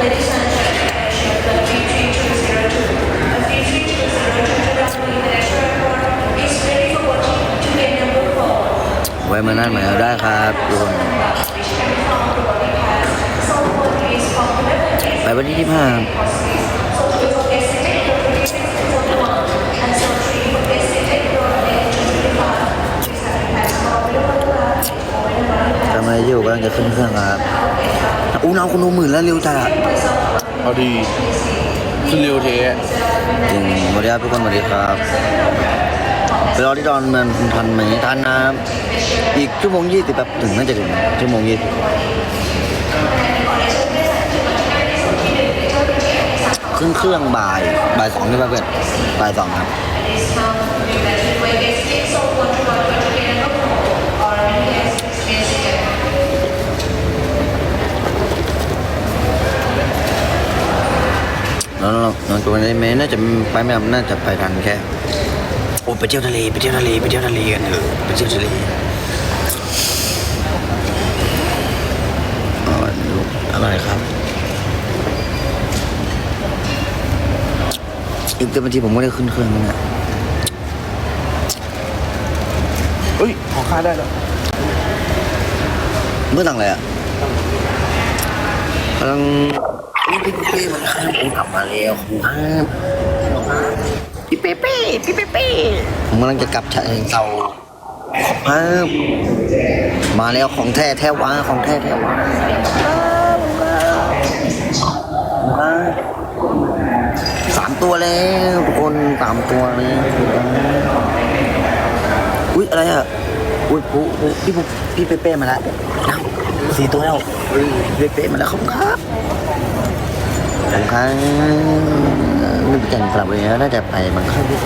ไว้มานั่นเหมือนได้ครับทุกคนไปวันที่ยี่ห้า ทำอะไรอยู่กำลังจะขึ้นเครื่องครับ อู้น้องคุณดูหมื่นแล้วเร็วจัดอะเอาดีขึ้นเร็วเทะจริงสวัสดีครับทุกคนสวัสดีครับไปรอที่ดอนเมืองทันไหมทันนะครับอีกชั่วโมงยี่สิบแบบถึงน่าจะถึงชั่วโมงยี่สิบขึ้นเครื่องบ่ายบ่ายสองใช่ไหมเพื่อนบ่ายสองครับ แล้วเรานอนตัวนี้ไม่น่าจะไปไม่น่าจะไปทันแค่โอ้ไปเที่ยวทะเลไปเที่ยวทะเลไปเที่ยวทะเลกันเถอะไปเที่ยวทะเลอ๋อลูกอะไรครับอีกเต็มทีผมไม่ได้ขึ้นเครื่องแล้วนะเฮ้ยขอค่าได้แล้วเมื่อตังอะไรอะกำลังอุ๊ย พี่เป้มันข้ามผมกลับมาแล้วผมข้ามพี่เป้เป้พี่เป้เป้ผมกำลังจะกลับฉะเชิงเทราครับมาแล้วของแท้แท้วาของแท้แท้วามาสามตัวแล้วทุกคนสามตัวเลยอุ้ยอะไรอะอุ้ยปุ๊พี่ปุ๊พี่เป้เป้มาแล้วน้ำสี่ตัวแล้วเฮ้ยพี่เป้เป้มาแล้วครับ บคุณครับไม่ไปแข่งกลับเลยนะน่าจะไปบางครั้งนี่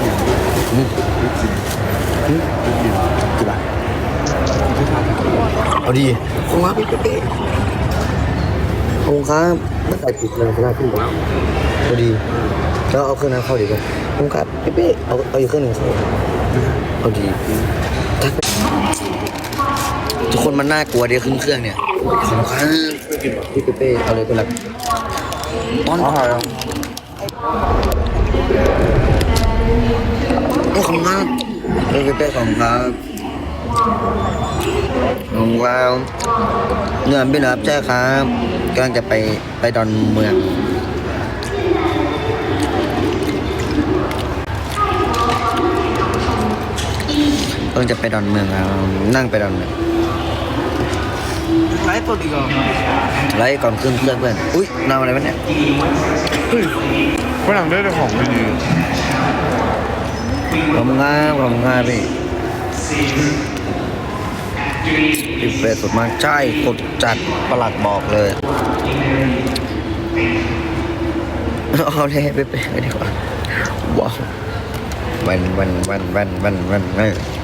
กี่บาทเอาดีอบคุณครับพี่เป้เป้ขอบคุณครับไม่ใส่ผิดเลยก็ได้พี่บอกพอดีแล้วเอาเครื่องนั้นเข้าดีกว่าอบคุณครับพี่เป้เอาเอาอีกเครื่องหนึ่งเข้าเอาดีทุกคนมันน่ากลัวเดี๋ยวขึ้นเครื่องเนี่ยขอบคุณครับพี่เป้เป้เอาเลยตัวหลัก ตอนเอาหายแล้วโอ้ขอบคุณพี่เป้เป้ขอบคุณครับขอบคุณครับเงินพี่รับใช่ครับกำลังจะไปไปดอนเมืองกำลังจะไปดอนเมืองครับนั่งไปดอนเมือง ฟ์สดอีกเหรอไล่ก่อนขึ้นเครื่องเพื่อน อุ้ยนำอะไรวะเนี่ยเฮ้ยฝรั่งได้แต่ของดีขอบคุณครับขอบคุณครับพี่พี่เฟสสดมากใช่กดจัดประหลัดบอกเลยเอาเลยไปไปไปดีกว่าว้าววันวันวันวันวันวันวันรถไฟบ๊อบไปเที่ยวในป่านี่ยังยัง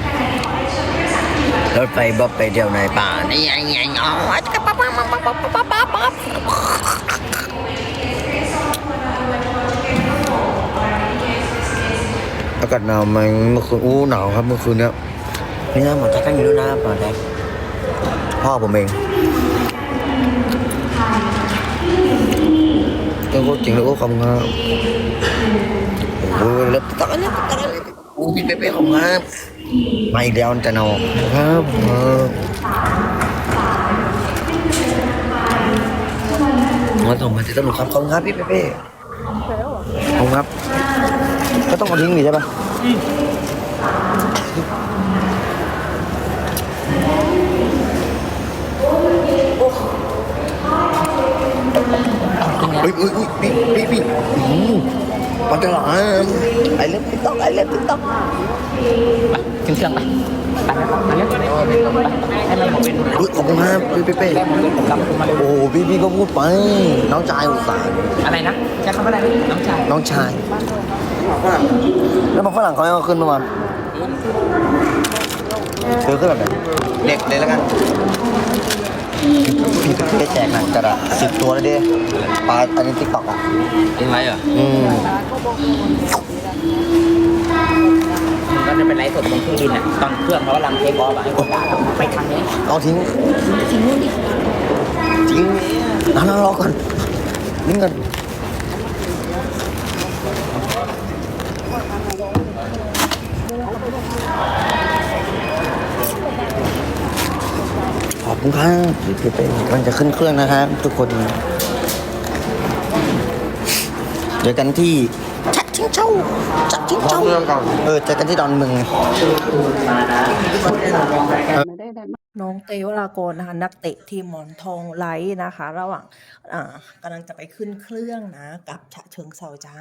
อ๋อ rồi phải bóp phải điều này bà này anh anh ở cạnh nào mà มื่อคืนอู้หนาวครับเมื่อคืนเนี้ยนี่นะหมอแท็กก็อยู่ด้วยนะหมอแท็กพ่อผมเองก็ก็จริงแล้วก็คำงามโอ้ยแล้วตักอันนี้ตักอันนี้อู้พี่เป๊ะๆคำงาม มาอีกแล้วจะนอนครับมาส่งมาที่ตำรวจครับขอบคุณครับพี่เป๊ะๆขอบคุณครับ ก็ต้องเอาทิ้งดิใช่ปะเฮ้ยเฮ้ยเฮ้ยพี่พี่พี่อืมมันจะหลอนไอ เล็บติ๊กต๊อกไอเล็บติ๊กต๊อกไปขึ้นเครื่องไปไปไปมาเร็วให้มันบอกเป็นเฮ้ยขอบคุณครับพี่เป้เป้โอ้พี่พี่ก็พูดไป น้องชายอุตส่าห์อะไรนะใช้คำว่าอะไรน้องชายน้องชาย แล้วมาฝรั่งเขาเอาขึ้นประมาณเธอขึ้นแบบไหนเด็กเลยแล้วกัน ก็ได้แจกหนังกระดาษสิบตัวเลยดิปลาอันนี้ติ๊กต็อกอะเป็นไรอะอืมก็จะเป็นไลฟ์สดบนเครื่องบินอะตอนเครื่องเขากำลังเทคออฟอะไอ้คนด่าเราไปทางนี้เอาทิ้งทิ้งนู่นดิทิ้งนั่งรอก่อนลิ้นกันขอบ คุณครับพี่เป้กำลังจะขึ้นเครื่องนะครับทุกคนเจอกันที่ชัดชิงเจ้าชัดชิงเจ้าเรื่องก่อนเออเจอกันที่ดอนเมืองน้องเตวรากรนะคะนักเตะทีมหมอนทองไลท์นะคะ ระหว่างอ่ากำลังจะไปขึ้นเครื่องนะ กับฉะเชิงเซาจ้า